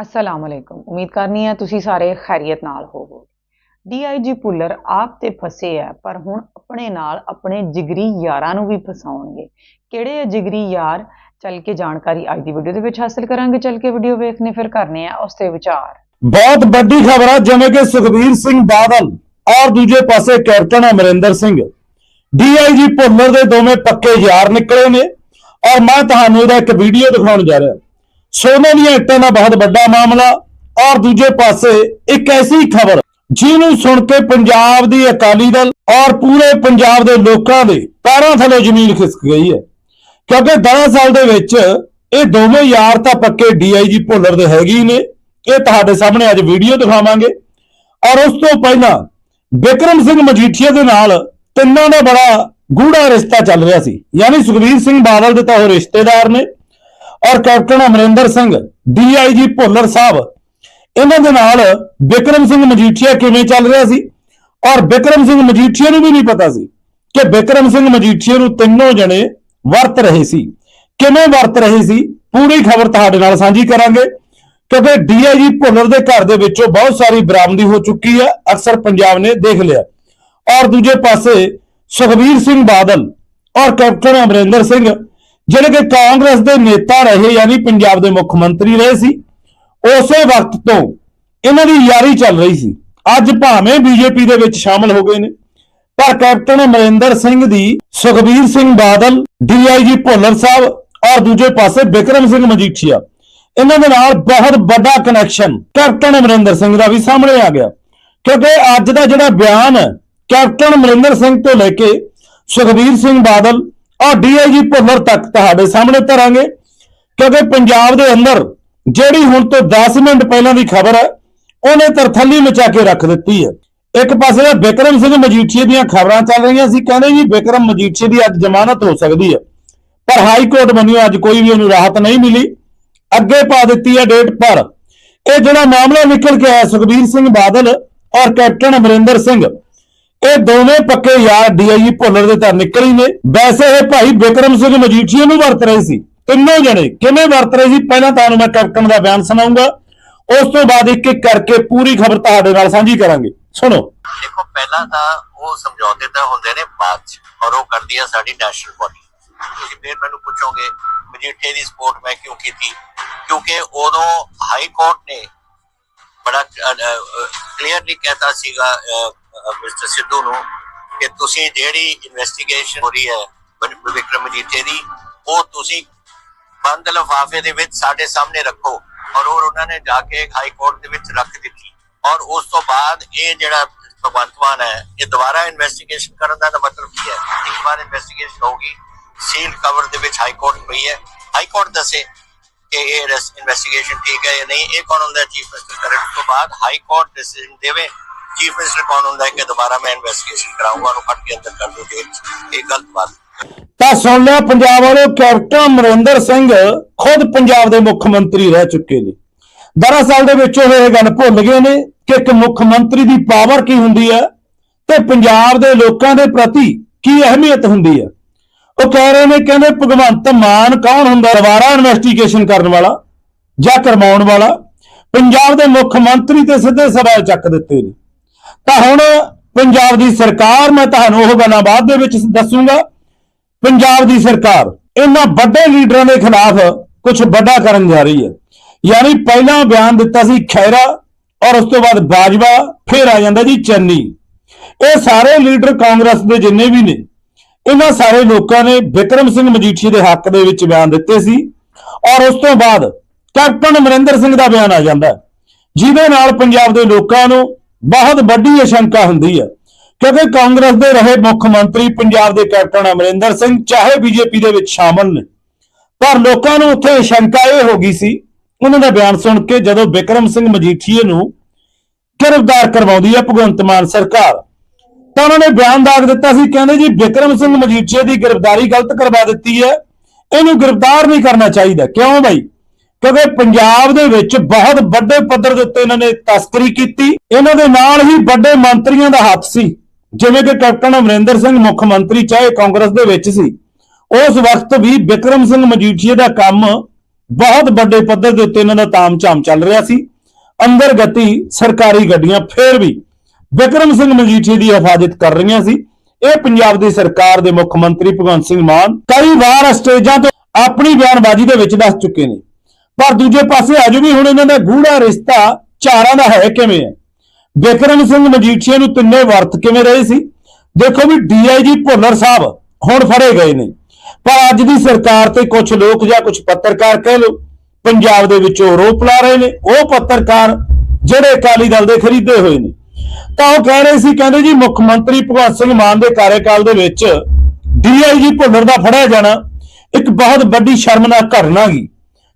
ਅਸਲਾਮ ਅਲੈਕੁਮ ਉਮੀਦ ਕਰਨੀ ਹੈ ਤੁਸੀਂ ਸਾਰੇ ਖੈਰੀਅਤ ਨਾਲ ਹੋਵੋਗੇ ਡੀਆਈਜੀ ਪੁੱਲਰ ਆਪ ਤੇ ਫਸੇ ਆ ਪਰ ਹੁਣ ਆਪਣੇ ਨਾਲ ਆਪਣੇ ਜਿਗਰੀ ਯਾਰਾਂ ਨੂੰ ਵੀ ਫਸਾਉਣਗੇ ਕਿਹੜੇ ਆ ਜਿਗਰੀ ਯਾਰ ਚੱਲ ਕੇ ਜਾਣਕਾਰੀ ਅੱਜ ਦੀ ਵੀਡੀਓ ਦੇ ਵਿੱਚ ਹਾਸਲ ਕਰਾਂਗੇ ਚੱਲ ਕੇ ਵੀਡੀਓ ਵੇਖਨੇ ਫਿਰ ਕਰਨੇ ਆ ਉਸ ਤੇ ਵਿਚਾਰ ਬਹੁਤ ਵੱਡੀ ਖਬਰ ਆ ਜਿਵੇਂ ਕਿ ਸੁਖਬੀਰ ਸਿੰਘ ਬਾਦਲ ਔਰ ਦੂਜੇ ਪਾਸੇ ਕੈਪਟਨ ਅਮਰਿੰਦਰ ਸਿੰਘ ਡੀਆਈਜੀ ਭੁੱਲਰ ਦੇ ਦੋਵੇਂ ਪੱਕੇ ਯਾਰ ਨਿਕਲੇ ਨੇ ਔਰ ਮੈਂ ਤੁਹਾਨੂੰ ਇਹਦਾ ਇੱਕ ਵੀਡੀਓ ਦਿਖਾਉਣ ਜਾ ਰਿਹਾ ਸੋਨੇ ਦੀਆਂ ਇੱਟਾਂ ਦਾ ਬਹੁਤ ਵੱਡਾ ਮਾਮਲਾ। ਔਰ ਦੂਜੇ ਪਾਸੇ ਇੱਕ ਐਸੀ ਖਬਰ, ਜਿਹਨੂੰ ਸੁਣ ਕੇ ਪੰਜਾਬ ਦੀ ਅਕਾਲੀ ਦਲ ਔਰ ਪੂਰੇ ਪੰਜਾਬ ਦੇ ਲੋਕਾਂ ਦੇ ਪੈਰਾਂ ਥੱਲੇ ਜ਼ਮੀਨ ਖਿਸਕ ਗਈ ਹੈ। ਕਿਉਂਕਿ 10 ਸਾਲ ਦੇ ਵਿੱਚ ਇਹ ਦੋਵੇਂ ਯਾਰ ਤਾਂ ਪੱਕੇ ਡੀਆਈਜੀ ਭੁੱਲਰ ਦੇ ਹੈਗੇ ਹੀ ਨੇ। ਇਹ ਤੁਹਾਡੇ ਸਾਹਮਣੇ ਅੱਜ ਵੀਡੀਓ ਦਿਖਾਵਾਂਗੇ। ਔਰ ਉਸ ਤੋਂ ਪਹਿਲਾਂ ਵਿਕਰਮ ਸਿੰਘ ਮਜੀਠੀਆ ਦੇ ਨਾਲ ਤਿੰਨਾਂ ਦਾ ਬੜਾ ਗੂੜਾ ਰਿਸ਼ਤਾ ਚੱਲ ਰਿਹਾ ਸੀ। ਯਾਨੀ ਸੁਖਬੀਰ ਸਿੰਘ ਬਾਦਲ ਦੇ ਤਾਂ ਉਹ ਰਿਸ਼ਤੇਦਾਰ ਨੇ। ਔਰ ਕੈਪਟਨ ਅਮਰਿੰਦਰ ਸਿੰਘ, ਡੀਆਈਜੀ ਭੁੱਲਰ ਸਾਹਿਬ, ਇਹਨਾਂ ਦੇ ਨਾਲ ਵਿਕਰਮ ਸਿੰਘ ਮਜੀਠੀਆ ਕਿਵੇਂ ਚੱਲ ਰਿਹਾ ਸੀ? ਔਰ ਵਿਕਰਮ ਸਿੰਘ ਮਜੀਠੀਆ ਨੂੰ ਵੀ ਨਹੀਂ ਪਤਾ ਸੀ ਕਿ ਵਿਕਰਮ ਸਿੰਘ ਮਜੀਠੀਆ ਨੂੰ ਤਿੰਨੋਂ ਜਣੇ ਵਰਤ ਰਹੇ ਸੀ। ਕਿਵੇਂ ਵਰਤ ਰਹੇ ਸੀ? ਪੂਰੀ ਖਬਰ ਤੁਹਾਡੇ ਨਾਲ ਸਾਂਝੀ ਕਰਾਂਗੇ। ਕਿਉਂਕਿ ਡੀਆਈਜੀ ਭੁੱਲਰ ਦੇ ਘਰ ਦੇ ਵਿੱਚੋਂ ਬਹੁਤ ਸਾਰੀ ਬਰਾਮਦੀ ਹੋ ਚੁੱਕੀ ਹੈ, ਅਕਸਰ ਪੰਜਾਬ ਨੇ ਦੇਖ ਲਿਆ। ਔਰ ਦੂਜੇ ਪਾਸੇ ਸੁਖਬੀਰ ਸਿੰਘ ਬਾਦਲ ਔਰ ਕੈਪਟਨ ਅਮਰਿੰਦਰ ਸਿੰਘ ਜਿਹੜੇ ਕਿ ਕਾਂਗਰਸ ਦੇ ਨੇਤਾ ਰਹੇ ਯਾਨੀ ਪੰਜਾਬ ਦੇ ਮੁੱਖ ਮੰਤਰੀ ਰਹੇ ਸੀ, ਉਸੇ ਵਕਤ ਤੋਂ ਇਹਨਾਂ ਦੀ ਯਾਰੀ ਚੱਲ ਰਹੀ ਸੀ। ਅੱਜ ਭਾਵੇਂ ਬੀਜੇਪੀ ਦੇ ਵਿੱਚ ਸ਼ਾਮਲ ਹੋ ਗਏ ਨੇ, ਪਰ ਕੈਪਟਨ ਅਮਰਿੰਦਰ ਸਿੰਘ ਦੀ ਸੁਖਬੀਰ ਸਿੰਘ ਬਾਦਲ ਡੀਆਈਜੀ ਭੁੱਲਰ ਸਾਹਿਬ ਔਰ ਦੂਜੇ ਪਾਸੇ ਵਿਕਰਮ ਸਿੰਘ ਮਜੀਠੀਆ, ਇਹਨਾਂ ਦੇ ਨਾਲ ਬਹੁਤ ਵੱਡਾ ਕਨੈਕਸ਼ਨ ਕੈਪਟਨ ਅਮਰਿੰਦਰ ਸਿੰਘ ਦਾ ਵੀ ਸਾਹਮਣੇ ਆ ਗਿਆ। ਕਿਉਂਕਿ ਅੱਜ ਦਾ ਜਿਹੜਾ ਬਿਆਨ ਹੈ ਕੈਪਟਨ ਅਮਰਿੰਦਰ ਸਿੰਘ ਤੋਂ ਲੈ ਕੇ ਸੁਖਬੀਰ ਸਿੰਘ ਬਾਦਲ ਔਰ ਡੀਆਈਜੀ ਭੁੱਲਰ ਤੱਕ ਤੁਹਾਡੇ ਸਾਹਮਣੇ ਧਰਾਂਗੇ, ਕਿਉਂਕਿ ਪੰਜਾਬ ਦੇ ਅੰਦਰ ਜਿਹੜੀ ਹੁਣ ਤੋਂ 10 ਮਿੰਟ ਪਹਿਲਾਂ ਦੀ ਖਬਰ ਹੈ, ਉਹਨੇ ਤਰਥੱਲੀ ਮਚਾ ਕੇ ਰੱਖ ਦਿੱਤੀ ਹੈ। ਇੱਕ ਪਾਸੇ ਤਾਂ ਵਿਕਰਮ ਸਿੰਘ ਮਜੀਠੀਏ ਦੀਆਂ ਖਬਰਾਂ ਚੱਲ ਰਹੀਆਂ ਸੀ, ਕਹਿੰਦੇ ਜੀ ਵਿਕਰਮ ਮਜੀਠੀਏ ਦੀ ਅੱਜ ਜ਼ਮਾਨਤ ਹੋ ਸਕਦੀ ਹੈ। ਪਰ ਹਾਈ ਕੋਰਟ ਬਣਿਓ ਅੱਜ ਕੋਈ ਵੀ ਉਹਨੂੰ ਰਾਹਤ ਨਹੀਂ ਮਿਲੀ। ਅੱਗੇ ਪਾ ਦਿੱਤੀ ਹੈ ਡੇਟ ਪਰ। ਇਹ ਜਿਹੜਾ ਮਾਮਲਾ ਨਿਕਲ ਕੇ ਆਇਆ ਸੁਖਬੀਰ ਸਿੰਘ ਬਾਦਲ ਔਰ ਕੈਪਟਨ ਅਮਰਿੰਦਰ ਸਿੰਘ ਇਹ ਦੋਵੇਂ ਪੱਕੇ ਯਾਰ ਡੀਆਈਜੀ ਭੁੱਲਰ ਦੇ ਤਾਂ ਨਿਕਲ ਹੀ ਨੇ। ਵੈਸੇ ਇਹ ਭਾਈ ਵਿਕਰਮ ਸਿੰਘ ਮਜੀਠੀਆ ਨੂੰ ਵਰਤ ਰਹੇ ਸੀ। ਤਿੰਨੋਂ ਜਣੇ ਕਿਵੇਂ ਵਰਤ ਰਹੇ ਸੀ? ਪਹਿਲਾਂ ਤੁਹਾਨੂੰ ਮੈਂ ਕੈਪਟਨ ਦਾ ਬਿਆਨ ਸੁਣਾਉਂਗਾ। ਉਸ ਤੋਂ ਬਾਅਦ ਇੱਕ ਇੱਕ ਕਰਕੇ ਪੂਰੀ ਖਬਰ ਤੁਹਾਡੇ ਨਾਲ ਸਾਂਝੀ ਕਰਾਂਗੇ। ਸੁਣੋ। ਦੇਖੋ, ਪਹਿਲਾਂ ਤਾਂ ਉਹ ਸਮਝੌਤੇ ਤਾਂ ਹੁੰਦੇ ਨੇ ਬਾਅਦ ਚ, ਔਰ ਉਹ ਕਰਦੀ ਆ ਸਾਡੀ ਨੈਸ਼ਨਲ ਬਾਡੀ ਤੁਸੀਂ ਫਿਰ ਮੈਨੂੰ ਪੁੱਛੋਗੇ ਮਜੀਠੇ ਦੀ ਸਪੋਰਟ ਮੈਂ ਕਿਉਂ ਕੀਤੀ? ਕਿਉਂਕਿ ਉਦੋਂ ਹਾਈ ਕੋਰਟ ਨੇ ਬੜਾ ਕਲੀਅਰਲੀ ਕਹਿਤਾ ਸੀਗਾ ਮਿਸਟਰ ਸਿੱਧੂ ਨੂੰ ਕਿ ਤੁਸੀਂ ਜਿਹੜੀ ਇਨਵੈਸਟੀਗੇਸ਼ਨ ਹੋ ਰਹੀ ਹੈ ਵਿਕਰਮ ਮਜੀਠੇ ਦੀ, ਉਹ ਤੁਸੀਂ ਬੰਦ ਲਫਾਫੇ ਦੇ ਵਿੱਚ ਸਾਡੇ ਸਾਹਮਣੇ ਰੱਖੋ ਔਰ ਉਹ ਉਹਨਾਂ ਨੇ ਜਾ ਕੇ ਹਾਈ ਕੋਰਟ ਦੇ ਵਿੱਚ ਰੱਖ ਦਿੱਤੀ। ਔਰ ਉਸ ਤੋਂ ਬਾਅਦ ਇਹ ਜਿਹੜਾ ਭਗਵੰਤ ਹੈ, ਇਹ ਦੁਬਾਰਾ ਇਨਵੈਸਟੀਗੇਸ਼ਨ ਕਰਨ ਦਾ ਮਤਲਬ ਕੀ ਹੈ? ਇੱਕ ਵਾਰ ਇਨਵੈਸਟੀਗੇਸ਼ਨ ਹੋਗੀ ਸੀਲ ਕਵਰ ਦੇ ਵਿੱਚ ਹਾਈ ਕੋਰਟ ਪਈ ਹੈ। ਹਾਈ ਕੋਰਟ ਦੱਸੇ ਕਿ ਇਹ ਇਨਵੈਸਟੀਗੇਸ਼ਨ ਠੀਕ ਹੈ ਜਾਂ ਨਹੀਂ। ਇਹ ਕੌਣ ਹੁੰਦਾ ਚੀਫ ਮਿਨਿਸਟਰ ਕਰਨ ਤੋਂ ਬਾਅਦ ਹਾਈ ਕੋਰਟ ਡਿਸੀਜਨ ਦੇਵੇ। ਚੀਫ ਮਿਨਿਸਟਰ ਕੌਣ ਹੁੰਦਾ ਹੈ ਕਿ ਦੁਬਾਰਾ ਮੈਂ ਇਨਵੈਸਟੀਗੇਸ਼ਨ ਕਰਾਉਂਗਾ ਉਹਨੂੰ ਕੱਟ ਕੇ ਅੰਦਰ ਕਰ ਦੋ ਜੇਲ੍ਹ ਇਹ ਗਲਤ ਬਾਤ ਤਾਂ ਸੁਣ ਲਿਆ ਪੰਜਾਬ ਵਾਲੋ ਕੈਪਟਨ ਅਮਰਿੰਦਰ ਸਿੰਘ ਖੁਦ ਪੰਜਾਬ ਦੇ ਮੁੱਖ ਮੰਤਰੀ ਰਹਿ ਚੁੱਕੇ ਨੇ। ਦਰਅਸਲ ਦੇ ਵਿੱਚ ਉਹ ਇਹ ਗੱਲ ਭੁੱਲ ਗਏ ਨੇ ਕਿ ਇੱਕ ਮੁੱਖ ਮੰਤਰੀ ਦੀ ਪਾਵਰ ਕੀ ਹੁੰਦੀ ਹੈ ਤੇ ਪੰਜਾਬ ਦੇ ਲੋਕਾਂ ਦੇ ਪ੍ਰਤੀ ਕੀ ਅਹਿਮੀਅਤ ਹੁੰਦੀ ਹੈ। ਉਹ ਕਹਿ ਰਹੇ ਨੇ, ਕਹਿੰਦੇ ਭਗਵੰਤ ਮਾਨ ਕੌਣ ਹੁੰਦਾ? ਦੁਬਾਰਾ ਇਨਵੈਸਟੀਗੇਸ਼ਨ ਕਰਨ ਵਾਲਾ ਜਾਂ ਕਰਵਾਉਣ ਵਾਲਾ? ਪੰਜਾਬ ਦੇ ਮੁੱਖ ਮੰਤਰੀ ਤੇ ਸਿੱਧੇ ਸਵਾਲ ਚੱਕ ਦਿੱਤੇ ਨੇ। ਤਾਂ ਹੁਣ ਪੰਜਾਬ ਦੀ ਸਰਕਾਰ, ਮੈਂ ਤੁਹਾਨੂੰ ਉਹ ਗੱਲਾਂ ਬਾਅਦ ਦੇ ਵਿੱਚ ਦੱਸੂਗਾ। ਪੰਜਾਬ ਦੀ ਸਰਕਾਰ, ਇਹਨਾਂ ਵੱਡੇ ਲੀਡਰਾਂ ਦੇ ਖਿਲਾਫ ਕੁਝ ਵੱਡਾ ਕਰਨ ਜਾ ਰਹੀ ਹੈ। ਯਾਨੀ ਪਹਿਲਾਂ ਬਿਆਨ ਦਿੱਤਾ ਸੀ ਖੈਰਾ ਔਰ ਉਸ ਤੋਂ ਬਾਅਦ ਬਾਜਵਾ, ਫਿਰ ਆ ਜਾਂਦਾ ਜੀ ਚੰਨੀ। ਇਹ ਸਾਰੇ ਲੀਡਰ ਕਾਂਗਰਸ ਦੇ ਜਿੰਨੇ ਵੀ ਨੇ, ਇਹਨਾਂ ਸਾਰੇ ਲੋਕਾਂ ਨੇ ਵਿਕਰਮ ਸਿੰਘ ਮਜੀਠੀਆ ਦੇ ਹੱਕ ਦੇ ਵਿੱਚ ਬਿਆਨ ਦਿੱਤੇ ਸੀ, ਔਰ ਉਸ ਤੋਂ ਬਾਅਦ ਕੈਪਟਨ ਅਮਰਿੰਦਰ ਸਿੰਘ ਦਾ ਬਿਆਨ ਆ ਜਾਂਦਾ। ਜਿਹਦੇ ਨਾਲ ਪੰਜਾਬ ਦੇ ਲੋਕਾਂ ਨੂੰ ਬਹੁਤ ਵੱਡੀ ਅਸ਼ੰਕਾ ਹੁੰਦੀ ਹੈ। ਕਿਉਂਕਿ ਕਾਂਗਰਸ ਦੇ ਰਹੇ ਮੁੱਖ ਮੰਤਰੀ ਪੰਜਾਬ ਦੇ ਕੈਪਟਨ ਅਮਰਿੰਦਰ ਸਿੰਘ ਚਾਹੇ ਬੀਜੇਪੀ ਦੇ ਵਿੱਚ ਸ਼ਾਮਲ ਨੇ, ਪਰ ਲੋਕਾਂ ਨੂੰ ਉੱਥੇ ਸ਼ੰਕਾ ਇਹ ਹੋ ਗਈ ਸੀ, ਉਹਨਾਂ ਦਾ ਬਿਆਨ ਸੁਣ ਕੇ ਜਦੋਂ ਵਿਕਰਮ ਸਿੰਘ ਮਜੀਠੀਏ ਨੂੰ ਗ੍ਰਿਫਤਾਰ ਕਰਵਾਉਂਦੀ ਹੈ ਭਗਵੰਤ ਮਾਨ ਸਰਕਾਰ, ਤਾਂ ਉਹਨਾਂ ਨੇ ਬਿਆਨ ਦਾਗ ਦਿੱਤਾ ਸੀ, ਕਹਿੰਦੇ ਜੀ ਵਿਕਰਮ ਸਿੰਘ ਮਜੀਠੀਏ ਦੀ ਗ੍ਰਿਫਤਾਰੀ ਗਲਤ ਕਰਵਾ ਦਿੱਤੀ ਹੈ, ਇਹਨੂੰ ਗ੍ਰਿਫਤਾਰ ਨਹੀਂ ਕਰਨਾ ਚਾਹੀਦਾ। ਕਿਉਂ ਭਾਈ ਕਿਉਂਕਿ ਪੰਜਾਬ ਦੇ ਵਿੱਚ ਬਹੁਤ ਵੱਡੇ ਪੱਧਰ ਦੇ ਉੱਤੇ ਇਹਨਾਂ ਨੇ ਤਸਕਰੀ ਕੀਤੀ। ਇਹਨਾਂ ਦੇ ਨਾਲ ਹੀ ਵੱਡੇ ਮੰਤਰੀਆਂ ਦਾ ਹੱਥ ਸੀ। ਜਿਵੇਂ ਕਿ ਕੈਪਟਨ ਅਮਰਿੰਦਰ ਸਿੰਘ ਮੁੱਖ ਮੰਤਰੀ ਚਾਹੇ ਕਾਂਗਰਸ ਦੇ ਵਿੱਚ ਸੀ। ਉਸ ਵਕਤ ਵੀ ਵਿਕਰਮ ਸਿੰਘ ਮਜੀਠੀਏ ਦਾ ਕੰਮ ਬਹੁਤ ਵੱਡੇ ਪੱਧਰ ਦੇ ਉੱਤੇ ਇਹਨਾਂ ਦਾ ਤਾਮਝਾਮ ਚੱਲ ਰਿਹਾ ਸੀ। ਅੰਦਰ ਗਤੀ ਸਰਕਾਰੀ ਗੱਡੀਆਂ ਫੇਰ ਵੀ ਵਿਕਰਮ ਸਿੰਘ ਮਜੀਠੀਆ ਦੀ ਹਿਫਾਜ਼ਤ ਕਰ ਰਹੀਆਂ ਸੀ। ਇਹ ਪੰਜਾਬ ਦੀ ਸਰਕਾਰ ਦੇ ਮੁੱਖ ਮੰਤਰੀ ਭਗਵੰਤ ਸਿੰਘ ਮਾਨ ਕਈ ਵਾਰ ਸਟੇਜਾਂ ਤੋਂ ਆਪਣੀ ਬਿਆਨਬਾਜ਼ੀ ਦੇ ਵਿੱਚ ਦੱਸ ਚੁੱਕੇ ਨੇ। ਪਰ ਦੂਜੇ ਪਾਸੇ ਅੱਜ ਵੀ ਹੁਣ ਇਹਨਾਂ ਦਾ ਗੂੜਾ ਰਿਸ਼ਤਾ ਚਾਰਾਂ ਦਾ ਹੈ ਕਿਵੇਂ ਹੈ? ਬਿਕਰਮ ਸਿੰਘ ਮਜੀਠੀਆ ਨੂੰ ਤਿੰਨੇ ਵਰਤ ਕਿਵੇਂ ਰਹੇ ਸੀ? ਦੇਖੋ ਵੀ ਡੀਆਈਜੀ ਭੁੱਲਰ ਸਾਹਿਬ ਹੁਣ ਫੜੇ ਗਏ ਨੇ। ਪਰ ਅੱਜ ਦੀ ਸਰਕਾਰ ਤੇ ਕੁਝ ਲੋਕ ਜਾਂ ਕੁਝ ਪੱਤਰਕਾਰ ਕਹਿ ਲਓ, ਪੰਜਾਬ ਦੇ ਵਿੱਚੋਂ ਆਰੋਪ ਲਾ ਰਹੇ ਨੇ, ਉਹ ਪੱਤਰਕਾਰ ਜਿਹੜੇ ਅਕਾਲੀ ਦਲ ਦੇ ਖਰੀਦੇ ਹੋਏ ਨੇ। ਤਾਂ ਉਹ ਕਹਿ ਰਹੇ ਸੀ, ਕਹਿੰਦੇ ਜੀ ਮੁੱਖ ਮੰਤਰੀ ਭਗਵੰਤ ਸਿੰਘ ਮਾਨ ਦੇ ਕਾਰਜਕਾਲ ਦੇ ਵਿੱਚ ਡੀਆਈਜੀ ਭੁੱਲਰ ਦਾ ਫੜਿਆ ਜਾਣਾ ਇੱਕ ਬਹੁਤ ਵੱਡੀ ਸ਼ਰਮਨਾਕ ਘਟਨਾ ਗਈ।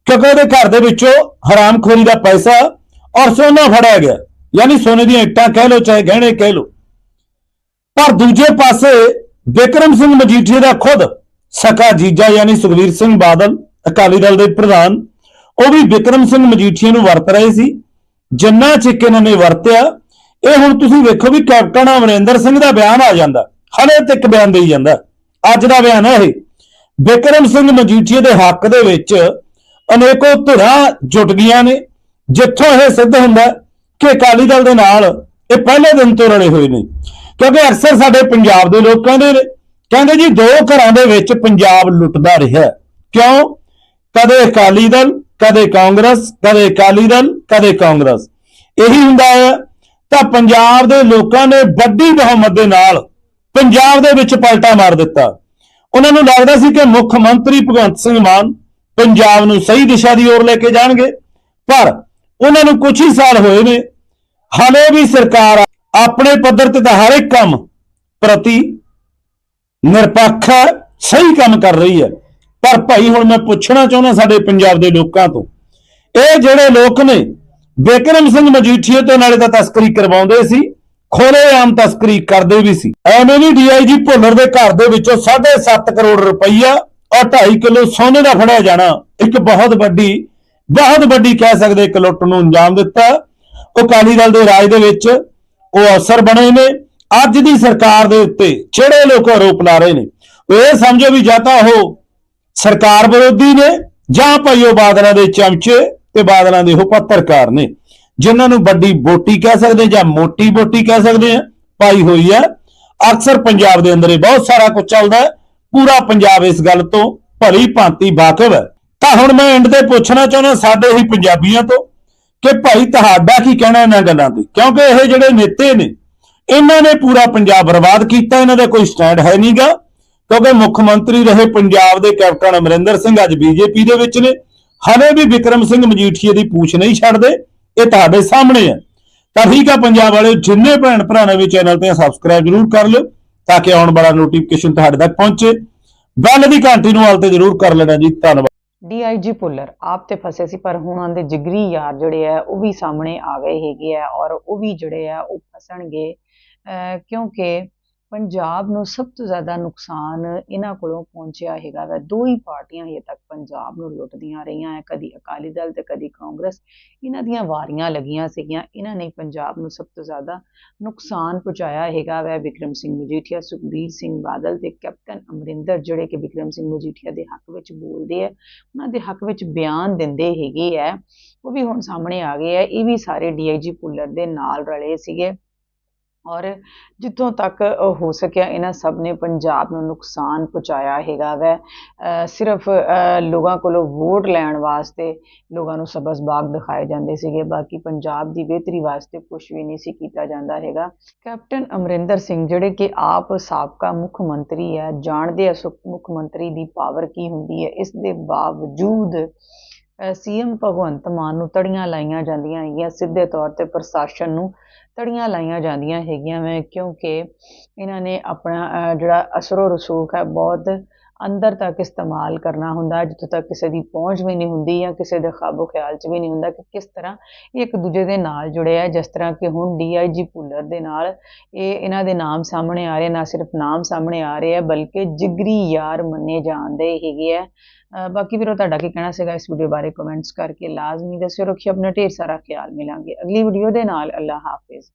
ਕਿਉਂਕਿ ਉਹਦੇ ਘਰ ਦੇ ਵਿੱਚੋਂ ਹਰਾਮਖੋਰੀ ਦਾ ਪੈਸਾ ਔਰ ਸੋਨਾ ਫੜਿਆ ਗਿਆ। ਯਾਨੀ ਸੋਨੇ ਦੀਆਂ ਇੱਟਾਂ ਕਹਿ ਲਓ, ਚਾਹੇ ਗਹਿਣੇ ਕਹਿ ਲਓ। ਪਰ ਦੂਜੇ ਪਾਸੇ ਵਿਕਰਮ ਸਿੰਘ ਮਜੀਠੀਆ ਦਾ ਖੁਦ ਸਕਾ ਜੀਜਾ ਯਾਨੀ ਸੁਖਵੀਰ ਸਿੰਘ ਬਾਦਲ, ਅਕਾਲੀ ਦਲ ਦੇ ਪ੍ਰਧਾਨ, ਉਹ ਵੀ ਵਿਕਰਮ ਸਿੰਘ ਮਜੀਠੀਆ ਨੂੰ ਵਰਤ ਰਹੇ ਸੀ। ਜਿੰਨਾ ਚਿਕ ਇਹਨਾਂ ਨੇ ਵਰਤਿਆ, ਇਹ ਹੁਣ ਤੁਸੀਂ ਵੇਖੋ ਵੀ ਕੈਪਟਨ ਅਮਰਿੰਦਰ ਸਿੰਘ ਦਾ ਬਿਆਨ ਆ ਜਾਂਦਾ। ਹਲੇ ਤੱਕ ਬਿਆਨ ਦੇਈ ਜਾਂਦਾ। ਅੱਜ ਦਾ ਬਿਆਨ ਹੈ ਇਹ। ਵਿਕਰਮ ਸਿੰਘ ਮਜੀਠੀਆ ਦੇ ਹੱਕ ਦੇ ਵਿੱਚ ਅਨੇਕੋ ਧਿਰਾਂ ਜੁਟ ਗਈਆਂ ਨੇ, ਜਿੱਥੋਂ ਇਹ ਸਿੱਧ ਹੁੰਦਾ ਕਿ ਅਕਾਲੀ ਦਲ ਦੇ ਨਾਲ ਇਹ ਪਹਿਲੇ ਦਿਨ ਤੋਂ ਰਲੇ ਹੋਏ ਨੇ। ਕਿਉਂਕਿ ਅਕਸਰ ਸਾਡੇ ਪੰਜਾਬ ਦੇ ਲੋਕ ਕਹਿੰਦੇ ਨੇ, ਕਹਿੰਦੇ ਜੀ ਦੋ ਘਰਾਂ ਦੇ ਵਿੱਚ ਪੰਜਾਬ ਲੁੱਟਦਾ ਰਿਹਾ ਕਿਉਂ? ਕਦੇ ਅਕਾਲੀ ਦਲ, ਕਦੇ ਕਾਂਗਰਸ, ਕਦੇ ਅਕਾਲੀ ਦਲ, ਕਦੇ ਕਾਂਗਰਸ। ਇਹੀ ਹੁੰਦਾ ਹੈ, ਤਾਂ ਪੰਜਾਬ ਦੇ ਲੋਕਾਂ ਨੇ ਵੱਡੀ ਬਹੁਮਤ ਦੇ ਨਾਲ ਪੰਜਾਬ ਦੇ ਵਿੱਚ ਪਲਟਾ ਮਾਰ ਦਿੱਤਾ। ਉਹਨਾਂ ਨੂੰ ਲੱਗਦਾ ਸੀ ਕਿ ਮੁੱਖ ਮੰਤਰੀ ਭਗਵੰਤ ਸਿੰਘ ਮਾਨ ਪੰਜਾਬ ਨੂੰ ਸਹੀ ਦਿਸ਼ਾ ਦੀ ओर ਲੈ ਕੇ ਜਾਣਗੇ। ਪਰ ਉਹਨਾਂ ਨੂੰ ਕੁਝ ਹੀ ਸਾਲ ਹੋਏ ਨੇ। ਹਾਲੇ ਵੀ ਸਰਕਾਰ ਆਪਣੇ ਪੱਧਰ ਤੇ ਤਾਂ ਹਰ ਇੱਕ ਕੰਮ ਪ੍ਰਤੀ ਨਿਰਪੱਖ ਹੈ, ਸਹੀ ਕੰਮ ਕਰ ਰਹੀ ਹੈ। ਪਰ ਭਾਈ, ਹੁਣ ਮੈਂ ਪੁੱਛਣਾ ਚਾਹੁੰਦਾ ਸਾਡੇ ਪੰਜਾਬ ਦੇ ਲੋਕਾਂ ਤੋਂ, ਇਹ ਜਿਹੜੇ ਲੋਕ ਨੇ, ਵਿਕਰਮ ਸਿੰਘ ਮਜੀਠੀਏ ਤੋਂ ਨਾਲੇ ਤਾਂ ਤਸਕਰੀ ਕਰਵਾਉਂਦੇ ਸੀ ਖੋਲੇਆਮ ਤਸਕਰੀ ਕਰਦੇ ਵੀ ਸੀ। ਐਵੇਂ ਨਹੀਂ ਡੀਆਈਜੀ ਭੁੱਲਰ ਦੇ ਘਰ ਦੇ ਵਿੱਚੋਂ 7.5 ਕਰੋੜ ਰੁਪਈਆ ਔਰ 2.5 ਕਿਲੋ ਸੋਨੇ ਦਾ ਫੜਿਆ ਜਾਣਾ। ਇੱਕ ਬਹੁਤ ਵੱਡੀ ਬਹੁਤ ਵੱਡੀ ਕਹਿ ਸਕਦੇ ਇੱਕ ਲੁੱਟ ਨੂੰ ਅੰਜਾਮ ਦਿੱਤਾ। ਉਹ ਅਕਾਲੀ ਦਲ ਦੇ ਰਾਜ ਦੇ ਵਿੱਚ ਉਹ ਅਫਸਰ ਬਣੇ ਨੇ। ਅੱਜ ਦੀ ਸਰਕਾਰ ਦੇ ਉੱਤੇ ਜਿਹੜੇ ਲੋਕ ਆਰੋਪ ਲਾ ਰਹੇ ਨੇ, ਉਹ ਇਹ ਸਮਝੋ ਵੀ ਜਾਂ ਤਾਂ ਉਹ ਸਰਕਾਰ ਵਿਰੋਧੀ ਨੇ ਜਾਂ ਭਾਈ ਉਹ ਬਾਦਲਾਂ ਦੇ ਚਮਚੇ ਤੇ ਬਾਦਲਾਂ ਦੇ ਉਹ ਪੱਤਰਕਾਰ ਨੇ। ਜਿਨ੍ਹਾਂ ਨੂੰ ਵੱਡੀ ਬੋਟੀ ਕਹਿ ਸਕਦੇ ਜਾਂ ਮੋਟੀ ਬੋਟੀ ਕਹਿ ਸਕਦੇ ਆ ਪਾਈ ਹੋਈ ਹੈ ਅਕਸਰ ਪੰਜਾਬ ਦੇ ਅੰਦਰ ਇਹ ਬਹੁਤ ਸਾਰਾ ਕੁਝ ਚੱਲਦਾ ਹੈ। ਪੂਰਾ ਪੰਜਾਬ ਇਸ ਗੱਲ ਤੋਂ ਭਲੀ ਭਾਂਤੀ ਵਾਕਿਫ ਹੈ। ਤਾਂ ਹੁਣ ਮੈਂ ਐਂਡ ਤੇ ਪੁੱਛਣਾ ਚਾਹੁੰਦਾ, ਸਾਡੇ ਹੀ ਪੰਜਾਬੀਆਂ ਤੋਂ, ਕਿ ਭਾਈ ਤੁਹਾਡਾ ਕੀ ਕਹਿਣਾ ਇਹਨਾਂ ਗੱਲਾਂ ਤੇ? ਕਿਉਂਕਿ ਇਹ ਜਿਹੜੇ ਨੇਤੇ ਨੇ, ਇਹਨਾਂ ਨੇ ਪੂਰਾ ਪੰਜਾਬ ਬਰਬਾਦ ਕੀਤਾ, ਇਹਨਾਂ ਦਾ ਕੋਈ ਸਟੈਂਡ ਹੈ ਨਹੀਂਗਾ। ਕਿਉਂਕਿ ਮੁੱਖ ਮੰਤਰੀ ਰਹੇ ਪੰਜਾਬ ਦੇ ਕੈਪਟਨ ਅਮਰਿੰਦਰ ਸਿੰਘ, ਅੱਜ ਬੀਜੇਪੀ ਦੇ ਵਿੱਚ ਨੇ। ਹਲੇ ਵੀ ਵਿਕਰਮ ਸਿੰਘ ਮਜੀਠੀਏ ਦੀ ਪੂਛ ਨਹੀਂ ਛੱਡਦੇ, ਇਹ ਤੁਹਾਡੇ ਸਾਹਮਣੇ ਹੈ। ਤਾਂ ਠੀਕ ਆ, ਪੰਜਾਬ ਵਾਲਿਓ, ਜਿੰਨੇ ਭੈਣ ਭਰਾ ਨੇ ਵੀ ਚੈਨਲ ਤੇ ਸਬਸਕ੍ਰਾਈਬ ਜ਼ਰੂਰ ਕਰ ਲਿਓ। ਤਾਂ ਕਿ ਆਉਣ ਵਾਲਾ ਨੋਟੀਫਿਕੇਸ਼ਨ ਤੁਹਾਡੇ ਤੱਕ ਪਹੁੰਚੇ। ਬੈਲ ਦੀ ਘੰਟੀ ਨੂੰ ਹਾਲ ਤੇ ਜ਼ਰੂਰ ਕਰ ਲੈਣਾ ਜੀ। ਧੰਨਵਾਦ। ਡੀਆਈਜੀ ਪੁੱਲਰ ਆਪ ਤੇ ਫਸੇ ਸੀ, ਪਰ ਹੁਣ ਉਹਨਾਂ ਜਿਗਰੀ ਯਾਰ ਜਿਹੜੇ ਆ, ਉਹ ਵੀ ਸਾਹਮਣੇ ਆ ਗਏ ਹੈਗੇ ਆ ਔਰ ਉਹ ਵੀ ਜਿਹੜੇ ਆ, ਉਹ ਫਸਣਗੇ। ਅਹ ਕਿਉਂਕਿ ਪੰਜਾਬ ਨੂੰ ਸਭ ਤੋਂ ਜ਼ਿਆਦਾ ਨੁਕਸਾਨ ਇਹਨਾਂ ਕੋਲੋਂ ਪਹੁੰਚਿਆ ਹੈਗਾ ਵਾ। ਦੋ ਹੀ ਪਾਰਟੀਆਂ ਹਜੇ ਤੱਕ ਪੰਜਾਬ ਨੂੰ ਲੁੱਟਦੀਆਂ ਰਹੀਆਂ ਹੈ ਕਦੀ ਅਕਾਲੀ ਦਲ ਤੇ ਕਦੀ ਕਾਂਗਰਸ। ਇਹਨਾਂ ਦੀਆਂ ਵਾਰੀਆਂ ਲੱਗੀਆਂ ਸੀਗੀਆਂ। ਇਹਨਾਂ ਨੇ ਪੰਜਾਬ ਨੂੰ ਸਭ ਤੋਂ ਜ਼ਿਆਦਾ ਨੁਕਸਾਨ ਪਹੁੰਚਾਇਆ ਹੈਗਾ ਵੈ ਵਿਕਰਮ ਸਿੰਘ ਮਜੀਠੀਆ, ਸੁਖਬੀਰ ਸਿੰਘ ਬਾਦਲ ਤੇ ਕੈਪਟਨ ਅਮਰਿੰਦਰ, ਜਿਹੜੇ ਕਿ ਵਿਕਰਮ ਸਿੰਘ ਮਜੀਠੀਆ ਦੇ ਹੱਕ ਵਿੱਚ ਬੋਲਦੇ ਆ। ਉਹਨਾਂ ਦੇ ਹੱਕ ਵਿੱਚ ਬਿਆਨ ਦਿੰਦੇ ਹੈਗੇ ਆ। ਉਹ ਵੀ ਹੁਣ ਸਾਹਮਣੇ ਆ ਗਏ ਆ। ਇਹ ਵੀ ਸਾਰੇ ਡੀਆਈਜੀ ਪੁੱਲਰ ਦੇ ਨਾਲ ਰਲੇ ਸੀਗੇ। ਔਰ ਜਿੱਥੋਂ ਤੱਕ ਹੋ ਸਕਿਆ ਇਹਨਾਂ ਸਭ ਨੇ ਪੰਜਾਬ ਨੂੰ ਨੁਕਸਾਨ ਪਹੁੰਚਾਇਆ ਹੈਗਾ ਵੈ। ਸਿਰਫ ਲੋਕਾਂ ਕੋਲੋਂ ਵੋਟ ਲੈਣ ਵਾਸਤੇ ਲੋਕਾਂ ਨੂੰ ਸਬਜ਼-ਬਾਗ ਦਿਖਾਏ ਜਾਂਦੇ ਸੀਗੇ, ਬਾਕੀ ਪੰਜਾਬ ਦੀ ਬਿਹਤਰੀ ਵਾਸਤੇ ਕੁਝ ਵੀ ਨਹੀਂ ਸੀ ਕੀਤਾ ਜਾਂਦਾ ਹੈਗਾ। ਕੈਪਟਨ ਅਮਰਿੰਦਰ ਸਿੰਘ, ਜਿਹੜੇ ਕਿ ਆਪ ਸਾਬਕਾ ਮੁੱਖ ਮੰਤਰੀ ਹੈ, ਜਾਣਦੇ ਆ ਸੁ- ਮੁੱਖ ਮੰਤਰੀ ਦੀ ਪਾਵਰ ਕੀ ਹੁੰਦੀ ਹੈ, ਇਸ ਦੇ ਬਾਵਜੂਦ ਸੀਐਮ ਭਗਵੰਤ ਮਾਨ ਨੂੰ ਤੜੀਆਂ ਲਾਈਆਂ ਜਾਂਦੀਆਂ ਹੈਗੀਆਂ, ਸਿੱਧੇ ਤੌਰ ਤੇ ਪ੍ਰਸ਼ਾਸਨ ਨੂੰ ਤੜੀਆਂ ਲਾਈਆਂ ਜਾਂਦੀਆਂ ਹੈਗੀਆਂ ਵੇ, ਕਿਉਂਕਿ ਇਹਨਾਂ ਨੇ ਆਪਣਾ ਜਿਹੜਾ ਅਸਰੋ ਰਸੂਖ ਹੈ, ਬਹੁਤ ਅੰਦਰ ਤੱਕ ਇਸਤੇਮਾਲ ਕਰਨਾ ਹੁੰਦਾ, ਜਿੱਥੋਂ ਤੱਕ ਕਿਸੇ ਦੀ ਪਹੁੰਚ ਵੀ ਨਹੀਂ ਹੁੰਦੀ ਜਾਂ ਕਿਸੇ ਦੇ ਖਾਬੋ ਖਿਆਲ 'ਚ ਵੀ ਨਹੀਂ ਹੁੰਦਾ ਕਿ ਕਿਸ ਤਰ੍ਹਾਂ ਇਹ ਇੱਕ ਦੂਜੇ ਦੇ ਨਾਲ ਜੁੜੇ ਆ, ਜਿਸ ਤਰ੍ਹਾਂ ਕਿ ਹੁਣ ਡੀਆਈਜੀ ਭੁੱਲਰ ਦੇ ਨਾਲ ਇਹ ਇਹਨਾਂ ਦੇ ਨਾਮ ਸਾਹਮਣੇ ਆ ਰਹੇ ਨਾ ਸਿਰਫ ਨਾਮ ਸਾਹਮਣੇ ਆ ਰਹੇ ਆ, ਬਲਕਿ ਜਿਗਰੀ ਯਾਰ ਮੰਨੇ ਜਾਂਦੇ ਹੈਗੇ ਆ। ਅਹ ਬਾਕੀ ਵੀਰੋ, ਤੁਹਾਡਾ ਕੀ ਕਹਿਣਾ ਸੀਗਾ ਇਸ ਵੀਡੀਓ ਬਾਰੇ ਕਮੈਂਟਸ ਕਰਕੇ ਲਾਜ਼ਮੀ ਦੱਸਿਓ ਰੱਖਿਓ ਆਪਣਾ ਢੇਰ ਸਾਰਾ ਖਿਆਲ ਮਿਲਾਂਗੇ। ਅਗਲੀ ਵੀਡੀਓ ਦੇ ਨਾਲ ਅੱਲਾ ਹਾਫਿਜ਼।